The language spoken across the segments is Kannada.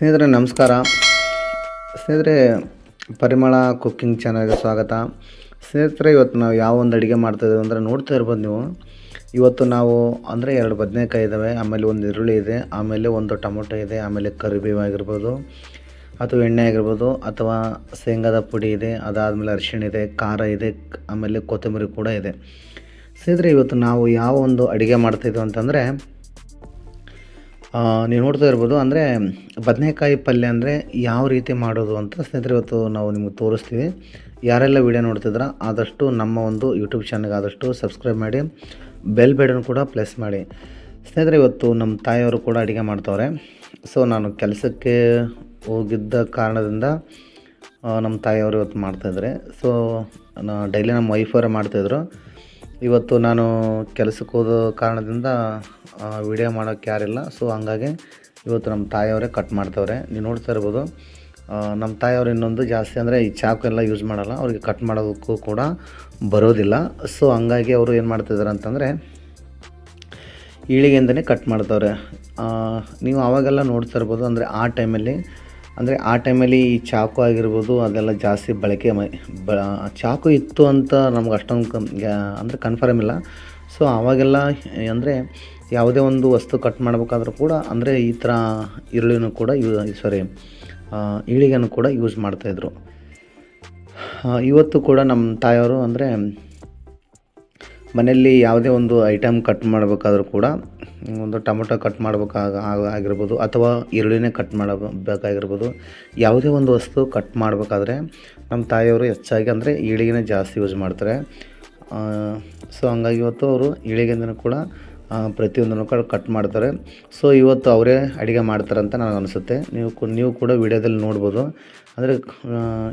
ಸ್ನೇಹಿತರೆ, ನಮಸ್ಕಾರ. ಸ್ನೇಹಿತರೆ, ಪರಿಮಳ ಕುಕ್ಕಿಂಗ್ ಚಾನಲ್ಗೆ ಸ್ವಾಗತ. ಸ್ನೇಹಿತರೆ, ಇವತ್ತು ನಾವು ಯಾವ ಒಂದು ಅಡುಗೆ ಮಾಡ್ತಾಯಿದ್ದೀವಿ ಅಂದರೆ ನೋಡ್ತಾ ಇರ್ಬೋದು ನೀವು. ಇವತ್ತು ನಾವು ಅಂದರೆ ಎರಡು ಬದನೆಕಾಯಿ ಇದ್ದಾವೆ ಆಮೇಲೆ ಒಂದು ಈರುಳ್ಳಿ ಇದೆ, ಆಮೇಲೆ ಒಂದು ಟೊಮೊಟೊ ಇದೆ, ಆಮೇಲೆ ಕರಿಬೇವು ಆಗಿರ್ಬೋದು ಅಥವಾ ಎಣ್ಣೆ ಆಗಿರ್ಬೋದು ಅಥವಾ ಶೇಂಗಾದ ಪುಡಿ ಇದೆ, ಅದಾದಮೇಲೆ ಅರಿಶಿಣ ಇದೆ, ಖಾರ ಇದೆ, ಆಮೇಲೆ ಕೊತ್ತಂಬರಿ ಕೂಡ ಇದೆ. ಸ್ನೇಹಿತರೆ, ಇವತ್ತು ನಾವು ಯಾವ ಒಂದು ಅಡುಗೆ ಮಾಡ್ತಾಯಿದ್ದೀವಿ ಅಂತಂದರೆ ನೀವು ನೋಡ್ತಾ ಇರ್ಬೋದು, ಅಂದರೆ ಬದನೆಕಾಯಿ ಪಲ್ಯ ಅಂದರೆ ಯಾವ ರೀತಿ ಮಾಡೋದು ಅಂತ ಸ್ನೇಹಿತರೆ ಇವತ್ತು ನಾವು ನಿಮಗೆ ತೋರಿಸ್ತೀವಿ. ಯಾರೆಲ್ಲ ವಿಡಿಯೋ ನೋಡ್ತಿದ್ರ ಆದಷ್ಟು ನಮ್ಮ ಒಂದು ಯೂಟ್ಯೂಬ್ ಚಾನಲ್ಗೆ ಆದಷ್ಟು ಸಬ್ಸ್ಕ್ರೈಬ್ ಮಾಡಿ, ಬೆಲ್ ಬೇಡನ್ನು ಕೂಡ ಪ್ಲೆಸ್ ಮಾಡಿ. ಸ್ನೇಹಿತರೆ ಇವತ್ತು ನಮ್ಮ ತಾಯಿಯವರು ಕೂಡ ಅಡುಗೆ ಮಾಡ್ತವ್ರೆ. ಸೊ ನಾನು ಕೆಲಸಕ್ಕೆ ಹೋಗಿದ್ದ ಕಾರಣದಿಂದ ನಮ್ಮ ತಾಯಿಯವರು ಇವತ್ತು ಮಾಡ್ತಾಯಿದ್ದಾರೆ ಸೊ ಡೈಲಿ ನಮ್ಮ ವೈಫವರೇ ಮಾಡ್ತಾಯಿದ್ರು ಇವತ್ತು ನಾನು ಕೆಲಸಕ್ಕೆ ಹೋದ ಕಾರಣದಿಂದ ವಿಡಿಯೋ ಮಾಡೋಕ್ಕೆ ಯಾರಿಲ್ಲ. ಸೊ ಹಂಗಾಗಿ ಇವತ್ತು ನಮ್ಮ ತಾಯಿಯವರೇ ಕಟ್ ಮಾಡ್ತವ್ರೆ. ನೀವು ನೋಡ್ತಾ ಇರ್ಬೋದು ನಮ್ಮ ತಾಯಿಯವರು ಇನ್ನೊಂದು ಜಾಸ್ತಿ ಅಂದರೆ ಈ ಚಾಕು ಎಲ್ಲ ಯೂಸ್ ಮಾಡಲ್ಲ. ಅವ್ರಿಗೆ ಕಟ್ ಮಾಡೋದಕ್ಕೂ ಕೂಡ ಬರೋದಿಲ್ಲ. ಸೊ ಹಂಗಾಗಿ ಅವರು ಏನು ಮಾಡ್ತಿದ್ದಾರೆ ಅಂತಂದರೆ ಈಳಿಗೆಯಿಂದನೇ ಕಟ್ ಮಾಡ್ತವ್ರೆ. ನೀವು ಆವಾಗೆಲ್ಲ ನೋಡ್ತಾ ಇರ್ಬೋದು ಅಂದರೆ ಆ ಟೈಮಲ್ಲಿ ಅಂದರೆ ಆ ಟೈಮಲ್ಲಿ ಈ ಚಾಕು ಆಗಿರ್ಬೋದು, ಅದೆಲ್ಲ ಜಾಸ್ತಿ ಬಳಕೆ ಮೈ, ಬ, ಚಾಕು ಇತ್ತು ಅಂತ ನಮ್ಗೆ ಅಷ್ಟೊಂದು ಕಮ್ ಅಂದರೆ ಕನ್ಫರ್ಮ್ ಇಲ್ಲ. ಸೊ ಆವಾಗೆಲ್ಲ ಅಂದರೆ ಯಾವುದೇ ಒಂದು ವಸ್ತು ಕಟ್ ಮಾಡಬೇಕಾದ್ರೂ ಕೂಡ, ಅಂದರೆ ಈ ಥರ ಈರುಳ್ಳಿನೂ ಕೂಡ ಯೂ ಸಾರಿ ಈಳಿಗೆನೂ ಕೂಡ ಯೂಸ್ ಮಾಡ್ತಾಯಿದ್ರು ಇವತ್ತು ಕೂಡ ನಮ್ಮ ತಾಯಿಯವರು ಅಂದರೆ ಮನೆಯಲ್ಲಿ ಯಾವುದೇ ಒಂದು ಐಟಮ್ ಕಟ್ ಮಾಡಬೇಕಾದ್ರೂ ಕೂಡ ಒಂದು ಟೊಮೊಟೊ ಕಟ್ ಮಾಡಬೇಕಾಗ ಆಗ- ಆಗಿರ್ಬೋದು ಅಥವಾ ಈರುಳ್ಳಿನೇ ಕಟ್ ಮಾಡಬೇಕಾಗಿರ್ಬೋದು. ಯಾವುದೇ ಒಂದು ವಸ್ತು ಕಟ್ ಮಾಡಬೇಕಾದ್ರೆ ನಮ್ಮ ತಾಯಿಯವರು ಹೆಚ್ಚಾಗಿ ಅಂದರೆ ಈಳಿಗೆನೇ ಜಾಸ್ತಿ ಯೂಸ್ ಮಾಡ್ತಾರೆ. ಸೊ ಹಂಗಾಗಿ ಇವತ್ತು ಅವರು ಈಳಿಗೆಂದನೂ ಕೂಡ ಪ್ರತಿಯೊಂದನ್ನು ಕೂಡ ಕಟ್ ಮಾಡ್ತಾರೆ. ಸೊ ಇವತ್ತು ಅವರೇ ಅಡುಗೆ ಮಾಡ್ತಾರೆ ಅಂತ ನನಗೆ ಅನಿಸುತ್ತೆ. ನೀವು ನೀವು ಕೂಡ ವಿಡಿಯೋದಲ್ಲಿ ನೋಡ್ಬೋದು. ಅಂದರೆ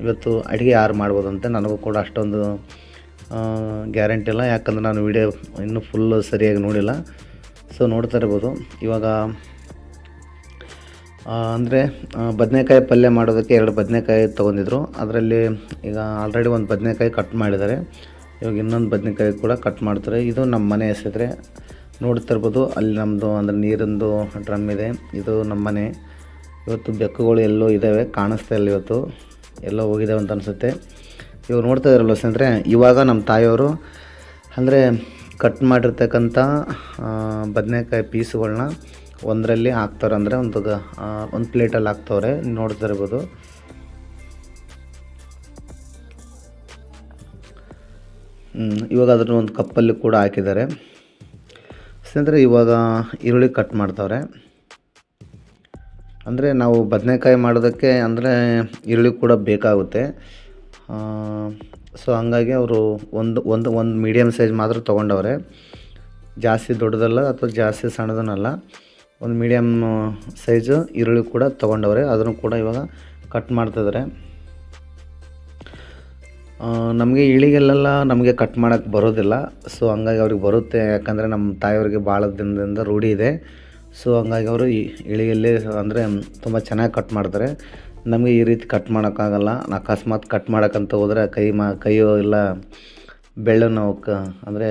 ಇವತ್ತು ಅಡುಗೆ ಯಾರು ಮಾಡ್ಬೋದು ಅಂತ ನನಗೂ ಕೂಡ ಅಷ್ಟೊಂದು ಗ್ಯಾರಂಟಿ ಇಲ್ಲ. ಯಾಕಂದ್ರೆ ನಾನು ವಿಡಿಯೋ ಇನ್ನೂ ಫುಲ್ ಸರಿಯಾಗಿ ನೋಡಿಲ್ಲ. ಸೊ ನೋಡ್ತಾ ಇರ್ಬೋದು. ಇವಾಗ ಅಂದರೆ ಬದನೆಕಾಯಿ ಪಲ್ಯ ಮಾಡೋದಕ್ಕೆ ಎರಡು ಬದನೆಕಾಯಿ ತೊಗೊಂಡಿದ್ರು. ಅದರಲ್ಲಿ ಈಗ ಆಲ್ರೆಡಿ ಒಂದು ಬದನೆಕಾಯಿ ಕಟ್ ಮಾಡಿದ್ದಾರೆ. ಇವಾಗ ಇನ್ನೊಂದು ಬದನೆಕಾಯಿ ಕೂಡ ಕಟ್ ಮಾಡ್ತಾರೆ. ಇದು ನಮ್ಮ ಮನೆ ಹೆಸರಿದ್ರೆ ನೋಡ್ತಾ ಇರ್ಬೋದು. ಅಲ್ಲಿ ನಮ್ಮದು ಅಂದರೆ ನೀರಿಂದು ಡ್ರಮ್ ಇದೆ. ಇದು ನಮ್ಮ ಮನೆ. ಇವತ್ತು ಬೆಕ್ಕುಗಳು ಎಲ್ಲೋ ಇದ್ದಾವೆ ಕಾಣಿಸ್ತಾ ಇಲ್ಲ ಇವತ್ತು. ಎಲ್ಲೋ ಹೋಗಿದ್ದಾವೆ ಅಂತ ಅನಿಸುತ್ತೆ. ಇವಾಗ ನೋಡ್ತಾ ಇದ್ರಲ್ಲ ಸ್ನೇಹಿತರೆ, ಇವಾಗ ನಮ್ಮ ತಾಯಿಯವರು, ಅಂದರೆ ಕಟ್ ಮಾಡಿರ್ತಕ್ಕಂಥ ಬದನೆಕಾಯಿ ಪೀಸ್ಗಳನ್ನ ಒಂದರಲ್ಲಿ ಹಾಕ್ತಾರೆ ಅಂದರೆ ಒಂದು ಒಂದು ಪ್ಲೇಟಲ್ಲಿ ಹಾಕ್ತವ್ರೆ. ನೋಡ್ತಾ ಇರ್ಬೋದು. ಇವಾಗ ಅದನ್ನು ಒಂದು ಕಪ್ಪಲ್ಲಿ ಕೂಡ ಹಾಕಿದ್ದಾರೆ. ಸ್ನೇಹಿತರೆ, ಇವಾಗ ಈರುಳ್ಳಿ ಕಟ್ ಮಾಡ್ತವ್ರೆ. ಅಂದರೆ ನಾವು ಬದನೆಕಾಯಿ ಮಾಡೋದಕ್ಕೆ ಅಂದರೆ ಈರುಳ್ಳಿ ಕೂಡ ಬೇಕಾಗುತ್ತೆ. ಸೊ ಹಂಗಾಗಿ ಅವರು ಒಂದು ಒಂದು ಒಂದು ಮೀಡಿಯಮ್ ಸೈಜ್ ಮಾತ್ರ ತೊಗೊಂಡವ್ರೆ. ಜಾಸ್ತಿ ದೊಡ್ಡದಲ್ಲ ಅಥವಾ ಜಾಸ್ತಿ ಸಣ್ಣದನ್ನಲ್ಲ. ಒಂದು ಮೀಡಿಯಮ್ ಸೈಜು ಈರುಳ್ಳಿ ಕೂಡ ತೊಗೊಂಡವ್ರೆ. ಅದನ್ನು ಕೂಡ ಇವಾಗ ಕಟ್ ಮಾಡ್ತಿದ್ದಾರೆ ನಮಗೆ ಇಳಿಗೆಲ್ಲ ನಮಗೆ ಕಟ್ ಮಾಡೋಕ್ಕೆ ಬರೋದಿಲ್ಲ. ಸೊ ಹಂಗಾಗಿ ಅವ್ರಿಗೆ ಬರುತ್ತೆ. ಯಾಕಂದರೆ ನಮ್ಮ ತಾಯಿಯವ್ರಿಗೆ ಭಾಳ ದಿನದಿಂದ ರೂಢಿ ಇದೆ. ಸೊ ಹಂಗಾಗಿ ಅವರು ಈ ಇಳಿಗೆಲ್ಲಿ ಅಂದರೆ ತುಂಬ ಚೆನ್ನಾಗಿ ಕಟ್ ಮಾಡ್ತಾರೆ. ನಮಗೆ ಈ ರೀತಿ ಕಟ್ ಮಾಡೋಕ್ಕಾಗಲ್ಲ. ಅಕಸ್ಮಾತ್ ಕಟ್ ಮಾಡೋಕ್ಕಂತ ಹೋದರೆ ಕೈ ಮಾ, ಕೈಯೋ ಇಲ್ಲ ಬೆಳ್ಳು ನಾವು ಕ, ಅಂದರೆ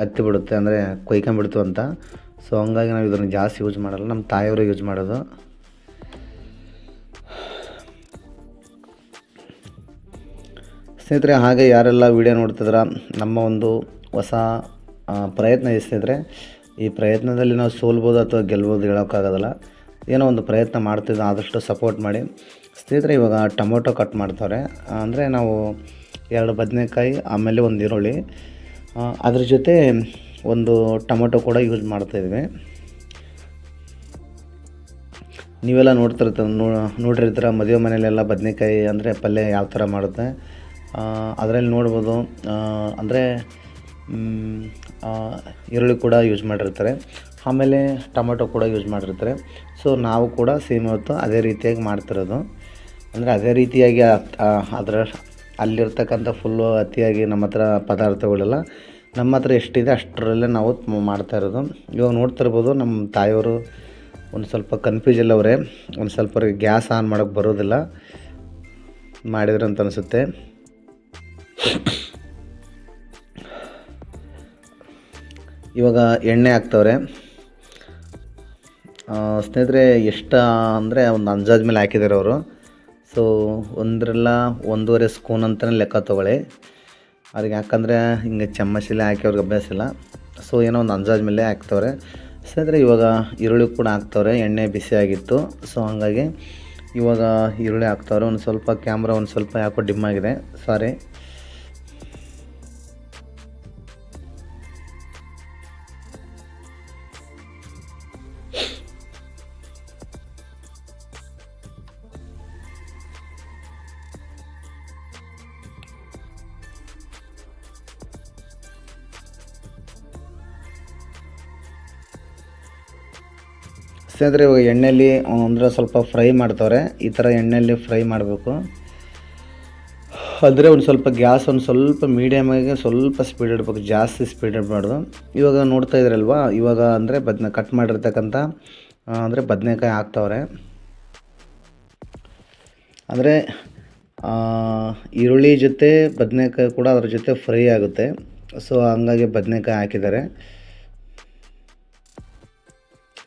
ಹತ್ತಿ ಬಿಡುತ್ತೆ, ಅಂದರೆ ಕೊಯ್ಕೊಂಬಿಡ್ತು ಅಂತ. ಸೊ ಹಂಗಾಗಿ ನಾವು ಇದನ್ನು ಜಾಸ್ತಿ ಯೂಸ್ ಮಾಡಲ್ಲ. ನಮ್ಮ ತಾಯಿಯವರು ಯೂಸ್ ಮಾಡೋದು. ಸ್ನೇಹಿತರೆ, ಹಾಗೆ ಯಾರೆಲ್ಲ ವಿಡಿಯೋ ನೋಡ್ತಿದ್ರ, ನಮ್ಮ ಒಂದು ಹೊಸ ಪ್ರಯತ್ನ ಇದೆ ಸ್ನೇಹಿತರೆ. ಈ ಪ್ರಯತ್ನದಲ್ಲಿ ನಾವು ಸೋಲ್ಬೋದು ಅಥವಾ ಗೆಲ್ಬೋದು ಹೇಳೋಕ್ಕಾಗೋದಿಲ್ಲ ಏನೋ ಒಂದು ಪ್ರಯತ್ನ ಮಾಡ್ತಿದ್ದ, ಆದಷ್ಟು ಸಪೋರ್ಟ್ ಮಾಡಿ. ಸ್ನೇಹಿತರೆ, ಇವಾಗ ಟೊಮೊಟೊ ಕಟ್ ಮಾಡ್ತಾರೆ. ಅಂದರೆ ನಾವು ಎರಡು ಬದನೆಕಾಯಿ, ಆಮೇಲೆ ಒಂದು ಈರುಳ್ಳಿ. ಅದ್ರ ಜೊತೆ ಒಂದು ಟೊಮೊಟೊ ಕೂಡ ಯೂಸ್ ಮಾಡ್ತಾಯಿದ್ವಿ ನೀವೆಲ್ಲ ನೋಡ್ತಿರ್ತ ನೋಡಿರ್ತೀರ ಮದುವೆ ಮನೆಯಲ್ಲೆಲ್ಲ ಬದನೆಕಾಯಿ ಅಂದರೆ ಪಲ್ಯ ಯಾವ ಥರ ಮಾಡುತ್ತೆ? ಅದರಲ್ಲಿ ನೋಡ್ಬೋದು ಅಂದರೆ ಈರುಳ್ಳಿ ಕೂಡ ಯೂಸ್ ಮಾಡಿರ್ತಾರೆ. ಆಮೇಲೆ ಟೊಮೆಟೊ ಕೂಡ ಯೂಸ್ ಮಾಡಿರ್ತಾರೆ. ಸೊ ನಾವು ಕೂಡ ಸೇಮ್ ಇವತ್ತು ಅದೇ ರೀತಿಯಾಗಿ ಮಾಡ್ತಿರೋದು. ಅಂದರೆ ಅದೇ ರೀತಿಯಾಗಿ ಅದರ ಅಲ್ಲಿರ್ತಕ್ಕಂಥ ಫುಲ್ಲು ಅತಿಯಾಗಿ ನಮ್ಮ ಹತ್ರ ಪದಾರ್ಥಗಳೆಲ್ಲ ನಮ್ಮ ಹತ್ರ ಎಷ್ಟಿದೆ ಅಷ್ಟರಲ್ಲೇ ನಾವು ಮಾಡ್ತಾ ಇರೋದು. ಇವಾಗ ನೋಡ್ತಿರ್ಬೋದು ನಮ್ಮ ತಾಯಿಯವರು ಒಂದು ಸ್ವಲ್ಪ ಕನ್ಫ್ಯೂಸಲ್ಲಿ ಅವರೇ ಒಂದು ಸ್ವಲ್ಪ ಗ್ಯಾಸ್ ಆನ್ ಮಾಡೋಕ್ಕೆ ಬರೋದಿಲ್ಲ. ಮಾಡಿದ್ರು ಅಂತ ಅನಿಸುತ್ತೆ. ಇವಾಗ ಎಣ್ಣೆ ಹಾಕ್ತವ್ರೆ. ಸ್ನೇಹಿತರೆ, ಎಷ್ಟು ಅಂದರೆ ಒಂದು ಅಂದಾಜು ಮೇಲೆ ಹಾಕಿದ್ದಾರೆ ಅವರು. ಸೊ ಒಂದರಲ್ಲ ಒಂದೂವರೆ ಸ್ಕೂನ್ ಅಂತಲೇ ಲೆಕ್ಕ ತೊಗೊಳ್ಳಿ. ಅವ್ರಿಗೆ ಯಾಕಂದರೆ ಹಿಂಗೆ ಚಮ್ಮಚಲ್ಲಿ ಹಾಕಿ ಅವ್ರಿಗೆ ಅಭ್ಯಾಸ ಇಲ್ಲ. ಸೊ ಏನೋ ಒಂದು ಅಂದಾಜು ಮೇಲೆ ಹಾಕ್ತವ್ರೆ. ಸ್ನೇಹಿತರೆ, ಇವಾಗ ಈರುಳ್ಳಿ ಕೂಡ ಹಾಕ್ತವ್ರೆ. ಎಣ್ಣೆ ಬಿಸಿ ಆಗಿತ್ತು. ಸೊ ಹಾಗಾಗಿ ಇವಾಗ ಈರುಳ್ಳಿ ಹಾಕ್ತವ್ರೆ. ಒಂದು ಸ್ವಲ್ಪ ಕ್ಯಾಮ್ರಾ ಒಂದು ಸ್ವಲ್ಪ ಯಾಕೋ ಡಿಮ್ ಆಗಿದೆ. ಸಾರಿ ಸ್ನೇಹಿತರೆ ಇವಾಗ ಎಣ್ಣೆಯಲ್ಲಿ ಅಂದರೆ ಸ್ವಲ್ಪ ಫ್ರೈ ಮಾಡ್ತವ್ರೆ. ಈ ಥರ ಎಣ್ಣೆಯಲ್ಲಿ ಫ್ರೈ ಮಾಡಬೇಕು. ಅಂದರೆ ಒಂದು ಸ್ವಲ್ಪ ಗ್ಯಾಸ್ ಒಂದು ಸ್ವಲ್ಪ ಮೀಡಿಯಮಾಗಿ ಸ್ವಲ್ಪ ಸ್ಪೀಡ್ ಇಡಬೇಕು. ಜಾಸ್ತಿ ಸ್ಪೀಡ್ ಇಡಬಾರ್ದು. ಇವಾಗ ನೋಡ್ತಾ ಇದ್ರಲ್ವಾ? ಇವಾಗ ಅಂದರೆ ಬದ್ನ ಕಟ್ ಮಾಡಿರ್ತಕ್ಕಂಥ ಅಂದರೆ ಬದನೆಕಾಯಿ ಹಾಕ್ತವ್ರೆ. ಅಂದರೆ ಈರುಳ್ಳಿ ಜೊತೆ ಬದನೆಕಾಯಿ ಕೂಡ ಅದ್ರ ಜೊತೆ ಫ್ರೈ ಆಗುತ್ತೆ. ಸೊ ಹಂಗಾಗಿ ಬದನೆಕಾಯಿ ಹಾಕಿದ್ದಾರೆ.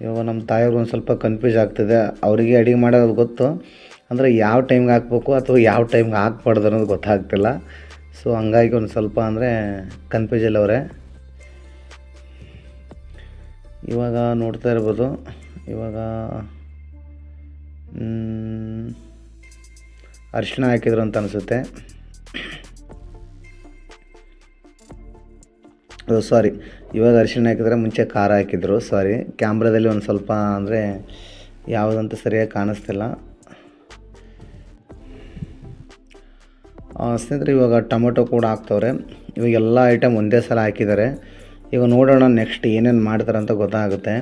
ಇವಾಗ ನಮ್ಮ ತಾಯಿಯವ್ರಿಗೆ ಒಂದು ಸ್ವಲ್ಪ ಕನ್ಫ್ಯೂಸ್ ಆಗ್ತಿದೆ. ಅವರಿಗೆ ಅಡುಗೆ ಮಾಡೋದು ಗೊತ್ತು. ಅಂದರೆ ಯಾವ ಟೈಮ್ಗೆ ಹಾಕ್ಬೇಕು ಅಥವಾ ಯಾವ ಟೈಮ್ಗೆ ಹಾಕ್ಬಾರ್ದು ಅನ್ನೋದು ಗೊತ್ತಾಗ್ತಿಲ್ಲ. ಸೊ ಹಂಗಾಗಿ ಒಂದು ಸ್ವಲ್ಪ ಅಂದರೆ ಕನ್ಫ್ಯೂಸಲ್ಲಿ ಅವರೇ. ಇವಾಗ ನೋಡ್ತಾ ಇರ್ಬೋದು. ಇವಾಗ ಅರ್ಶಿಣ ಹಾಕಿದ್ರು ಅಂತ ಅನಿಸುತ್ತೆ. ಸಾರಿ ಇವಾಗ ಅರಿಶಿಣ ಹಾಕಿದ್ರೆ ಮುಂಚೆ ಖಾರ ಹಾಕಿದ್ರು. ಸಾರಿ ಕ್ಯಾಮ್ರಾದಲ್ಲಿ ಒಂದು ಸ್ವಲ್ಪ ಅಂದರೆ ಯಾವುದಂತ ಸರಿಯಾಗಿ ಕಾಣಿಸ್ತಿಲ್ಲ. ಸ್ನೇಹಿತರೆ, ಇವಾಗ ಟೊಮೊಟೊ ಕೂಡ ಹಾಕ್ತವ್ರೆ. ಇವಾಗ ಎಲ್ಲ ಐಟಮ್ ಒಂದೇ ಸಲ ಹಾಕಿದ್ದಾರೆ. ಇವಾಗ ನೋಡೋಣ ನೆಕ್ಸ್ಟ್ ಏನೇನು ಮಾಡ್ತಾರೆ ಅಂತ ಗೊತ್ತಾಗುತ್ತೆ.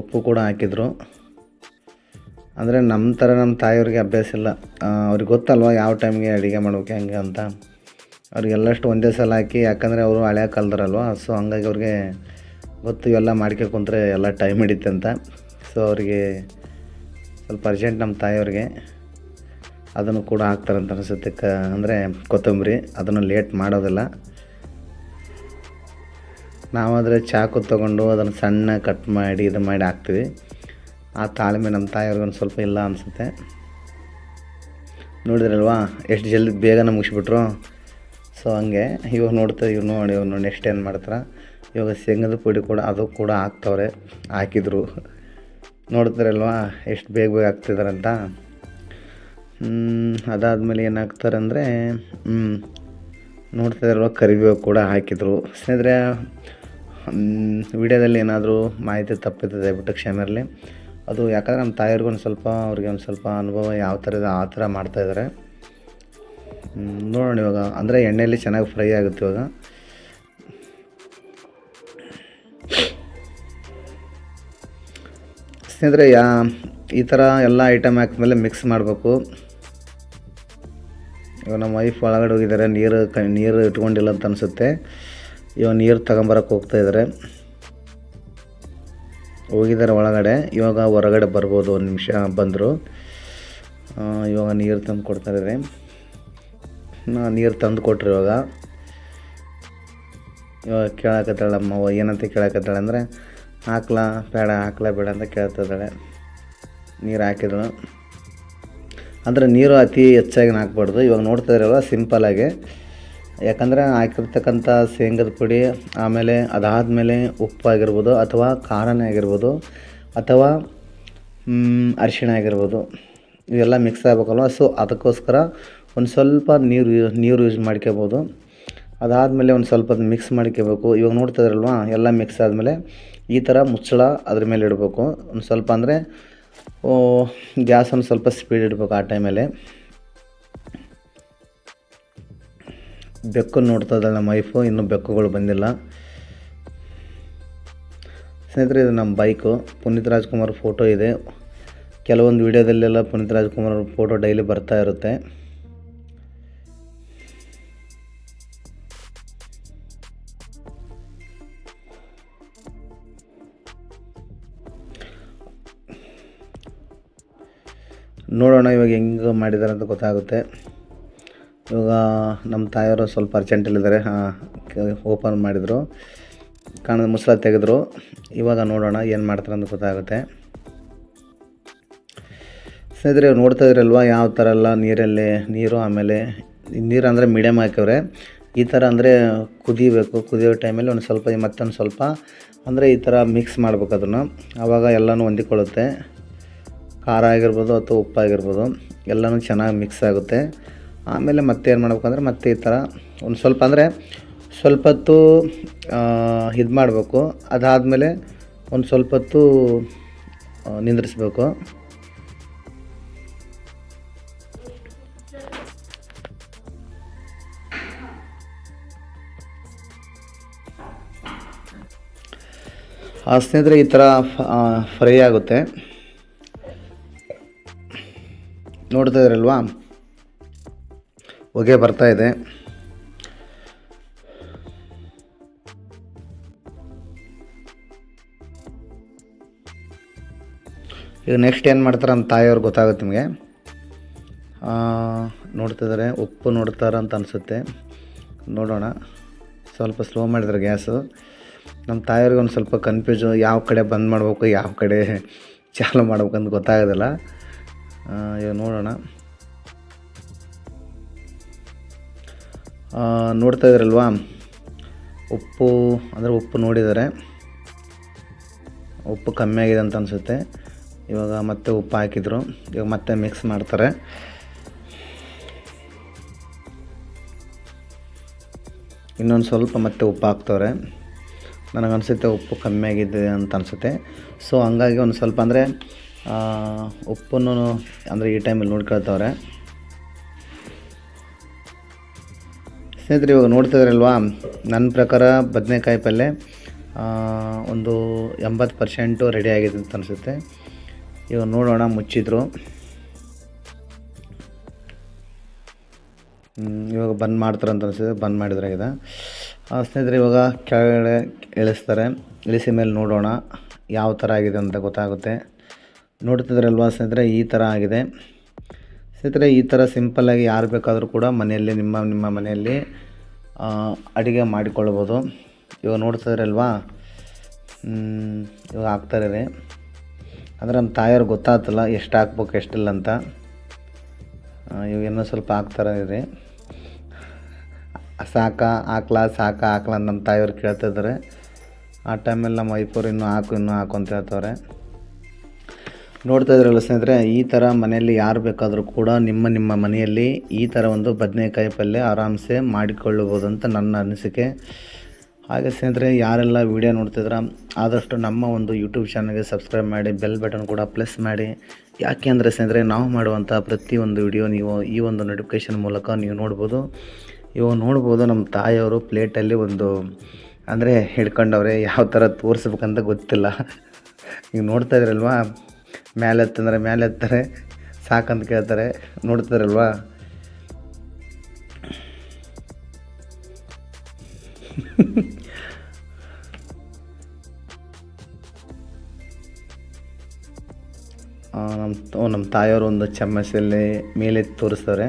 ಉಪ್ಪು ಕೂಡ ಹಾಕಿದರು. ಅಂದರೆ ನಮ್ಮ ಥರ ನಮ್ಮ ತಾಯಿಯವ್ರಿಗೆ ಅಭ್ಯಾಸ ಇಲ್ಲ. ಅವ್ರಿಗೆ ಗೊತ್ತಲ್ವ ಯಾವ ಟೈಮ್ಗೆ ಅಡುಗೆ ಮಾಡ್ಬೇಕು, ಹೆಂಗೆ ಅಂತ. ಅವ್ರಿಗೆಲ್ಲಷ್ಟು ಒಂದೇ ಸಲ ಹಾಕಿ, ಯಾಕಂದರೆ ಅವರು ಹಳೆ ಕಾಲದರಲ್ವ ಸೊ ಹಂಗಾಗಿ ಅವ್ರಿಗೆ ಗೊತ್ತು ಇವೆಲ್ಲ ಮಾಡ್ಕೊ ಕುಂತ್ರೆ ಎಲ್ಲ ಟೈಮ್ ಹಿಡಿತೆ ಅಂತ. ಸೊ ಅವರಿಗೆ ಸ್ವಲ್ಪ ಅರ್ಜೆಂಟ್ ನಮ್ಮ ತಾಯಿಯವ್ರಿಗೆ ಅದನ್ನು ಕೂಡ ಹಾಕ್ತಾರಂತ ಅನಿಸುತ್ತೆ. ಕ, ಅಂದರೆ ಕೊತ್ತಂಬರಿ, ಅದನ್ನು ಲೇಟ್ ಮಾಡೋದಿಲ್ಲ. ನಾವಾದರೆ ಚಾಕು ತೊಗೊಂಡು ಅದನ್ನು ಸಣ್ಣ ಕಟ್ ಮಾಡಿ, ಇದು ಮಾಡಿ ಹಾಕ್ತೀವಿ. ಆ ತಾಳ್ಮೆ ನಮ್ಮ ತಾಯಿಯವ್ರಿಗೊಂದು ಸ್ವಲ್ಪ ಇಲ್ಲ ಅನಿಸುತ್ತೆ. ನೋಡಿದ್ರಲ್ವಾ, ಎಷ್ಟು ಜಲ್ದಿ ಬೇಗನೆ ಮುಗಿಸ್ಬಿಟ್ರು. ಸೊ ಹಂಗೆ ಇವಾಗ ನೋಡ್ತಾ ಇವ್ರು ನೋಡಿ ಇವನು ನೆಕ್ಸ್ಟ್ ಏನು ಮಾಡ್ತಾರೆ? ಇವಾಗ ಶೇಂಗದ ಪುಡಿ ಕೂಡ, ಅದು ಕೂಡ ಹಾಕ್ತವ್ರೆ. ಹಾಕಿದ್ರು. ನೋಡ್ತಾರಲ್ವಾ? ಎಷ್ಟು ಬೇಗ ಬೇಗ ಹಾಕ್ತಿದಾರಂತ? ಅದಾದಮೇಲೆ ಏನಾಗ್ತಾರಂದರೆ ಹಾಕ್ತಾರೆ ಅಂದರೆ ನೋಡ್ತಾ ಇದ್ರಲ್ವ ಕರಿಬೇವು ಕೂಡ ಹಾಕಿದರು. ಸ್ನೇಹಿತರೆ ವಿಡಿಯೋದಲ್ಲಿ ಏನಾದರೂ ಮಾಹಿತಿ ತಪ್ಪಿದೆ, ದಯವಿಟ್ಟು ಕ್ಷಮೆಯಲ್ಲಿ ಅದು ಯಾಕಂದರೆ ನಮ್ಮ ತಾಯಿಯವ್ರಿಗೆ ಒಂದು ಸ್ವಲ್ಪ ಅವ್ರಿಗೆ ಒಂದು ಸ್ವಲ್ಪ ಅನುಭವ ಯಾವ ಥರ ಇದೆ ಆ ಥರ ಮಾಡ್ತಾಯಿದ್ದಾರೆ ನೋಡೋಣ ಇವಾಗ. ಅಂದರೆ ಎಣ್ಣೆಯಲ್ಲಿ ಚೆನ್ನಾಗಿ ಫ್ರೈ ಆಗುತ್ತೆ ಇವಾಗ. ಸ್ನೇಹಿತರೆ, ಯಾ, ಈ ಥರ ಎಲ್ಲ ಐಟಮ್ ಹಾಕಿದ್ಮೇಲೆ ಮಿಕ್ಸ್ ಮಾಡಬೇಕು. ಇವಾಗ ನಮ್ಮ ವೈಫ್ ಒಳಗಡೆ ಹೋಗಿದ್ದಾರೆ. ನೀರು ಕ, ನೀರು ಇಟ್ಕೊಂಡಿಲ್ಲ ಅಂತ ಅನಿಸುತ್ತೆ. ಇವಾಗ ನೀರು ತಗೊಂಬರಕ್ಕೆ ಹೋಗ್ತಾ ಇದ್ದಾರೆ. ಹೋಗಿದ್ದಾರೆ ಒಳಗಡೆ. ಇವಾಗ ಹೊರಗಡೆ ಬರ್ಬೋದು. ಒಂದು ನಿಮಿಷ ಬಂದರು. ಇವಾಗ ನೀರು ತಂದು ನಾ ನೀರು ತಂದು ಕೊಟ್ರಿ ಇವಾಗ. ಇವಾಗ ಕೇಳಕತ್ತಾಳೆ ಅಮ್ಮ ಏನಂತ ಕೇಳಕತ್ತಾಳೆ ಅಂದರೆ, ಹಾಕ್ಲಾ, ಬೇಡ ಹಾಕ್ಲಾ, ಬೇಡ ಅಂತ ಕೇಳ್ತಿದ್ದಾಳೆ ನೀರು ಹಾಕಿದಳು. ಅಂದರೆ ನೀರು ಅತಿ ಹೆಚ್ಚಾಗಿ ಹಾಕ್ಬಾರ್ದು ಇವಾಗ ನೋಡ್ತಾ ಇರಲ್ಲ ಸಿಂಪಲಾಗಿ ಯಾಕಂದರೆ ಹಾಕಿರ್ತಕ್ಕಂಥ ಶೇಂಗದ ಪುಡಿ, ಆಮೇಲೆ ಅದಾದಮೇಲೆ ಉಪ್ಪು ಆಗಿರ್ಬೋದು ಅಥವಾ ಖಾರನೇ ಆಗಿರ್ಬೋದು ಅಥವಾ ಅರಿಶಿಣ ಆಗಿರ್ಬೋದು. ಇವೆಲ್ಲ ಮಿಕ್ಸ್ ಆಗ್ಬೇಕಲ್ವ? ಸೊ ಅದಕ್ಕೋಸ್ಕರ ಒಂದು ಸ್ವಲ್ಪ ನೀರು ನೀರು ಯೂಸ್ ಮಾಡ್ಕೋಬೋದು ಅದಾದಮೇಲೆ ಒಂದು ಸ್ವಲ್ಪ ಮಿಕ್ಸ್ ಮಾಡ್ಕೋಬೇಕು ಇವಾಗ ನೋಡ್ತಾ ಇದ್ರಲ್ವಾ, ಎಲ್ಲ ಮಿಕ್ಸ್ ಆದಮೇಲೆ ಈ ಥರ ಮುಚ್ಚಳ ಅದ್ರ ಮೇಲೆ ಇಡಬೇಕು. ಒಂದು ಸ್ವಲ್ಪ ಅಂದರೆ ಗ್ಯಾಸನ್ನು ಸ್ವಲ್ಪ ಸ್ಪೀಡ್ ಇಡಬೇಕು ಆ ಟೈಮಲ್ಲಿ ಬೆಕ್ಕು ನೋಡ್ತಾ ಇದ್ದಾಳೆ ನಮ್ಮ ವೈಫು ಇನ್ನೂ ಬೆಕ್ಕುಗಳು ಬಂದಿಲ್ಲ. ಸ್ನೇಹಿತರೆ, ಇದು ನಮ್ಮ ಬೈಕು ಪುನೀತ್ ರಾಜ್ಕುಮಾರ್ ಫೋಟೋ ಇದೆ. ಕೆಲವೊಂದು ವೀಡಿಯೋದಲ್ಲೆಲ್ಲ ಪುನೀತ್ ರಾಜ್ಕುಮಾರ್ ಫೋಟೋ ಡೈಲಿ ಬರ್ತಾ ಇರುತ್ತೆ. ನೋಡೋಣ ಇವಾಗ ಹೆಂಗೆ ಮಾಡಿದ್ದಾರೆ ಅಂತ ಗೊತ್ತಾಗುತ್ತೆ. ಇವಾಗ ನಮ್ಮ ತಾಯಿಯವರು ಸ್ವಲ್ಪ ಅರ್ಜೆಂಟಲ್ಲಿದ್ದಾರೆ ಓಪನ್ ಮಾಡಿದರು. ಕಾಣದ ಮುಸಲ ತೆಗೆದ್ರು. ಇವಾಗ ನೋಡೋಣ ಏನು ಮಾಡ್ತಾರೆ ಅಂತ ಗೊತ್ತಾಗುತ್ತೆ. ಸ್ನೇಹಿತರೆ, ನೋಡ್ತಾ ಇದ್ರಲ್ವ ಯಾವ ಥರ ಎಲ್ಲ ನೀರಲ್ಲಿ, ನೀರು ಆಮೇಲೆ ನೀರು ಅಂದರೆ ಮೀಡಿಯಮ್ ಹಾಕಿವ್ರೆ. ಈ ಥರ ಅಂದರೆ ಕುದಿಬೇಕು. ಕುದಿಯೋ ಟೈಮಲ್ಲಿ ಒಂದು ಸ್ವಲ್ಪ ಮತ್ತೊಂದು ಸ್ವಲ್ಪ ಅಂದರೆ ಈ ಥರ ಮಿಕ್ಸ್ ಮಾಡ್ಬೇಕು ಅದನ್ನು. ಆವಾಗ ಎಲ್ಲನೂ ಹೊಂದಿಕೊಳ್ಳುತ್ತೆ. ಖಾರ ಆಗಿರ್ಬೋದು ಅಥವಾ ಉಪ್ಪಾಗಿರ್ಬೋದು, ಎಲ್ಲನೂ ಚೆನ್ನಾಗಿ ಮಿಕ್ಸ್ ಆಗುತ್ತೆ. ಆಮೇಲೆ ಮತ್ತೆ ಏನು ಮಾಡ್ಬೇಕು ಅಂದರೆ ಮತ್ತೆ ಈ ಥರ ಒಂದು ಸ್ವಲ್ಪ ಅಂದರೆ ಸ್ವಲ್ಪ ಹೊತ್ತು ಇದು ಮಾಡಬೇಕು. ಅದಾದಮೇಲೆ ಒಂದು ಸ್ವಲ್ಪ ಹೊತ್ತು ನಿಂದ್ರಿಸ್ಬೇಕು. ಆ ಸ್ನೇಹಿತರೆ ಈ ಥರ ಫ್ರೈ ಆಗುತ್ತೆ. ನೋಡ್ತಾ ಇದ್ರಲ್ವಾ ಹೊಗೆ ಬರ್ತಾ ಇದೆ. ಈಗ ನೆಕ್ಸ್ಟ್ ಏನು ಮಾಡ್ತಾರೆ ಅಂತ ತಾಯಿಯವ್ರು ಗೊತ್ತಾಗುತ್ತೆ ನಿಮಗೆ. ನೋಡ್ತಿದ್ದಾರೆ, ಉಪ್ಪು ನೋಡ್ತಾರ ಅಂತ ಅನಿಸುತ್ತೆ. ನೋಡೋಣ. ಸ್ವಲ್ಪ ಸ್ಲೋ ಮಾಡಿದ್ರೆ ಗ್ಯಾಸು. ನಮ್ಮ ತಾಯಿಯವ್ರಿಗೆ ಒಂದು ಸ್ವಲ್ಪ ಕನ್ಫ್ಯೂಸು ಯಾವ ಕಡೆ ಬಂದ್ ಮಾಡಬೇಕು, ಯಾವ ಕಡೆ ಚಾಲು ಮಾಡ್ಬೇಕಂತ ಗೊತ್ತಾಗೋದಿಲ್ಲ. ಈಗ ನೋಡೋಣ. ನೋಡ್ತಾ ಇದ್ರಲ್ವಾ? ಉಪ್ಪು, ಅಂದರೆ ಉಪ್ಪು ನೋಡಿದ್ದಾರೆ ಉಪ್ಪು ಕಮ್ಮಿ ಆಗಿದೆ ಅಂತ ಅನಿಸುತ್ತೆ. ಇವಾಗ ಮತ್ತೆ ಉಪ್ಪು ಹಾಕಿದ್ರು. ಇವಾಗ ಮತ್ತೆ ಮಿಕ್ಸ್ ಮಾಡ್ತಾರೆ. ಇನ್ನೊಂದು ಸ್ವಲ್ಪ ಮತ್ತೆ ಉಪ್ಪು ಹಾಕ್ತವ್ರೆ. ನನಗನ್ಸುತ್ತೆ ಉಪ್ಪು ಕಮ್ಮಿ ಆಗಿದೆ ಅಂತ ಅನಿಸುತ್ತೆ. ಸೊ ಹಂಗಾಗಿ ಒಂದು ಸ್ವಲ್ಪ ಅಂದರೆ ಉಪ್ಪನ್ನು ಅಂದರೆ ಈ ಟೈಮಲ್ಲಿ ನೋಡ್ಕೊಳ್ತವ್ರೆ. ಸ್ನೇಹಿತರೆ, ಇವಾಗ ನೋಡ್ತಾ ಇದ್ರಲ್ವಾ? ನನ್ನ ಪ್ರಕಾರ ಬದನೆಕಾಯಿ ಪಲ್ಯ ಒಂದು ಎಂಬತ್ತು ಪರ್ಸೆಂಟು ರೆಡಿ ಆಗಿದೆ ಅಂತ ಅನಿಸುತ್ತೆ. ಇವಾಗ ನೋಡೋಣ, ಮುಚ್ಚಿದ್ರು. ಇವಾಗ ಬಂದ್ ಮಾಡ್ತಾರೆ ಅಂತ ಅನಿಸುತ್ತೆ, ಬಂದ್ ಮಾಡಿದ್ರಾಗಿದೆ. ಸ್ನೇಹಿತರೆ, ಇವಾಗ ಕೆಳಗಡೆ ಇಳಿಸ್ತಾರೆ ಇಳಿಸಿ ಮೇಲೆ ನೋಡೋಣ, ಯಾವ ಥರ ಆಗಿದೆ ಅಂತ ಗೊತ್ತಾಗುತ್ತೆ. ನೋಡ್ತಿದ್ರಲ್ವಾ ಸ್ನೇಹಿತರೆ? ಈ ಥರ ಆಗಿದೆ. ಸ್ನೇಹಿತರೆ, ಈ ಥರ ಸಿಂಪಲ್ಲಾಗಿ ಯಾರು ಬೇಕಾದರೂ ಕೂಡ ಮನೆಯಲ್ಲಿ, ನಿಮ್ಮ ನಿಮ್ಮ ಮನೆಯಲ್ಲಿ ಅಡುಗೆ ಮಾಡಿಕೊಳ್ಬೋದು. ಇವಾಗ ನೋಡ್ತಿದ್ರಲ್ವಾ? ಇವಾಗ ಹಾಕ್ತಾರೆ ಆದರೆ ನಮ್ಮ ತಾಯಿಯವ್ರಿಗೆ ಗೊತ್ತಾಗ್ತಲ್ಲ, ಎಷ್ಟು ಹಾಕ್ಬೇಕು, ಎಷ್ಟಿಲ್ಲ ಅಂತ. ಇವಾಗ ಇನ್ನೂ ಸ್ವಲ್ಪ ಹಾಕ್ತಾರೆ ಇದೆ ಸಾಕ, ಹಾಕ್ಲಾ ಸಾಕ, ಹಾಕ್ಲಾ ನಮ್ಮ ತಾಯಿಯವ್ರು ಕೇಳ್ತಿದ್ದಾರೆ ಆ ಟೈಮಲ್ಲಿ ನಮ್ಮ ವೈಫರು ಇನ್ನೂ ಹಾಕು ಇನ್ನೂ ಹಾಕು ಅಂತ ಹೇಳ್ತವ್ರೆ. ನೋಡ್ತಾ ಇದ್ರಲ್ಲ ಸ್ನೇಹಿತರೆ, ಈ ಥರ ಮನೆಯಲ್ಲಿ ಯಾರು ಬೇಕಾದರೂ ಕೂಡ ನಿಮ್ಮ ನಿಮ್ಮ ಮನೆಯಲ್ಲಿ ಈ ಥರ ಒಂದು ಬದನೆಕಾಯಿ ಪಲ್ಯ ಆರಾಮ್ಸೆ ಮಾಡಿಕೊಳ್ಳಬಹುದು ಅಂತ ನನ್ನ ಅನಿಸಿಕೆ. ಹಾಗೆ ಸ್ನೇಹಿತರೆ, ಯಾರೆಲ್ಲ ವಿಡಿಯೋ ನೋಡ್ತಿದ್ರ, ಆದಷ್ಟು ನಮ್ಮ ಒಂದು ಯೂಟ್ಯೂಬ್ ಚಾನಲ್ಗೆ ಸಬ್ಸ್ಕ್ರೈಬ್ ಮಾಡಿ, ಬೆಲ್ ಬಟನ್ ಕೂಡ ಪ್ಲಸ್ ಮಾಡಿ. ಯಾಕೆ ಅಂದರೆ ಸ್ನೇಹಿತರೆ, ನಾವು ಮಾಡುವಂಥ ಪ್ರತಿಯೊಂದು ವಿಡಿಯೋ ನೀವು ಈ ಒಂದು ನೋಟಿಫಿಕೇಶನ್ ಮೂಲಕ ನೀವು ನೋಡ್ಬೋದು. ಇವು ನೋಡ್ಬೋದು ನಮ್ಮ ತಾಯಿಯವರು ಪ್ಲೇಟಲ್ಲಿ ಒಂದು, ಅಂದರೆ ಹಿಡ್ಕೊಂಡವ್ರೆ, ಯಾವ ಥರ ತೋರಿಸ್ಬೇಕಂತ ಗೊತ್ತಿಲ್ಲ. ನೀವು ನೋಡ್ತಾ ಇದ್ರಲ್ವಾ? ಮೇಲೆ ಎತ್ತಂದ್ರೆ ಮೇಲೆ ಎತ್ತಾರೆ ಸಾಕಂತ ಕೇಳ್ತಾರೆ ನೋಡ್ತಾರಲ್ವಾ ನಮ್ಮ ನಮ್ಮ ತಾಯಿಯವರು ಒಂದು ಚಮ್ಮಚಲ್ಲಿ ಮೇಲೆ ತೋರಿಸ್ತವ್ರೆ.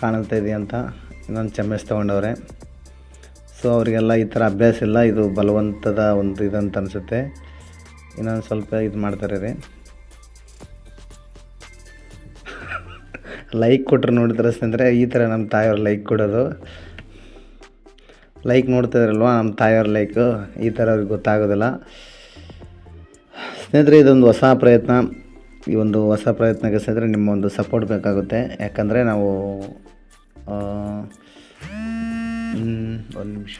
ಕಾಣುತ್ತಾ ಇದೆಯಾ ಅಂತ? ಇನ್ನೊಂದು ಚಮ್ಮಸ್ ತೊಗೊಂಡವ್ರೆ. ಸೊ ಅವರಿಗೆಲ್ಲ ಈ ಥರ ಅಭ್ಯಾಸ ಇಲ್ಲ, ಇದು ಬಲವಂತದ ಒಂದು ಇದಂತ ಅನಿಸುತ್ತೆ. ಇನ್ನೊಂದು ಸ್ವಲ್ಪ ಇದು ಮಾಡ್ತಾರೆ ರೀ ಲೈಕ್ ಕೊಟ್ಟರು ನೋಡಿದ್ರೆ ಸ್ನೇಹಿತರೆ ಈ ಥರ ನಮ್ಮ ತಾಯಿಯವ್ರು ಲೈಕ್ ಕೊಡೋದು. ಲೈಕ್ ನೋಡ್ತಿದ್ರಲ್ವ ನಮ್ಮ ತಾಯಿಯವ್ರ ಲೈಕು ಈ ಥರ ಅವ್ರಿಗೆ ಗೊತ್ತಾಗೋದಿಲ್ಲ. ಸ್ನೇಹಿತರೆ, ಇದೊಂದು ಹೊಸ ಪ್ರಯತ್ನ. ಈ ಒಂದು ಹೊಸ ಪ್ರಯತ್ನಕ್ಕೆ ಸ್ನೇಹಿತರೆ, ನಿಮ್ಮ ಒಂದು ಸಪೋರ್ಟ್ ಬೇಕಾಗುತ್ತೆ. ಯಾಕಂದರೆ ನಾವು ಒಂದು ನಿಮಿಷ.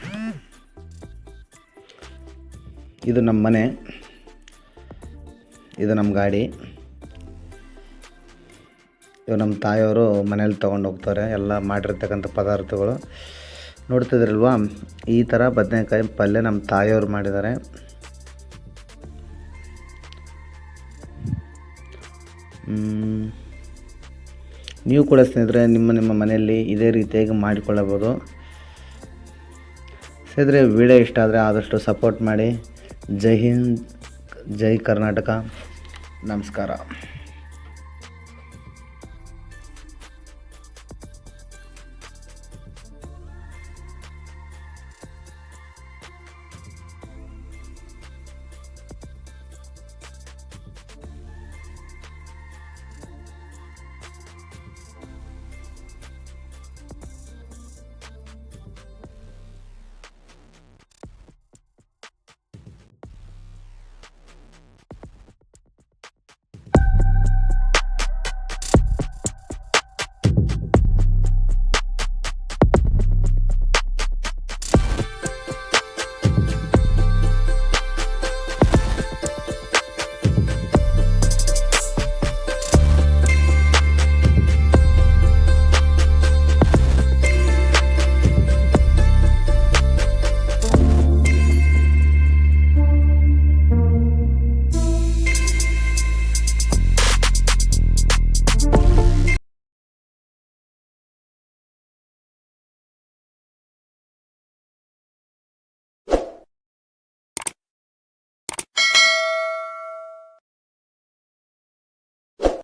ಇದು ನಮ್ಮ ಮನೆ. ಇದು ನಮ್ಮ ಗಾಡಿ. ಇವು ನಮ್ಮ ತಾಯಿಯವರು ಮನೇಲಿ ತೊಗೊಂಡು ಹೋಗ್ತಾರೆ. ಎಲ್ಲ ಮಾಡಿರ್ತಕ್ಕಂಥ ಪದಾರ್ಥಗಳು. ನೋಡ್ತಿದ್ರಲ್ವಾ? ಈ ಥರ ಬದನೆಕಾಯಿ ಪಲ್ಯ ನಮ್ಮ ತಾಯಿಯವರು ಮಾಡಿದ್ದಾರೆ. ನೀವು ಕೂಡ ಸ್ನೇಹಿತರೆ, ನಿಮ್ಮ ನಿಮ್ಮ ಮನೆಯಲ್ಲಿ ಇದೇ ರೀತಿಯಾಗಿ ಮಾಡಿಕೊಳ್ಳಬೋದು ಸ್ನೇಹಿತರೆ, ವಿಡಿಯೋ ಇಷ್ಟ ಆದರೆ ಆದಷ್ಟು ಸಪೋರ್ಟ್ ಮಾಡಿ. ಜೈ ಹಿಂದ್, ಜೈ ಕರ್ನಾಟಕ. ನಮಸ್ಕಾರ.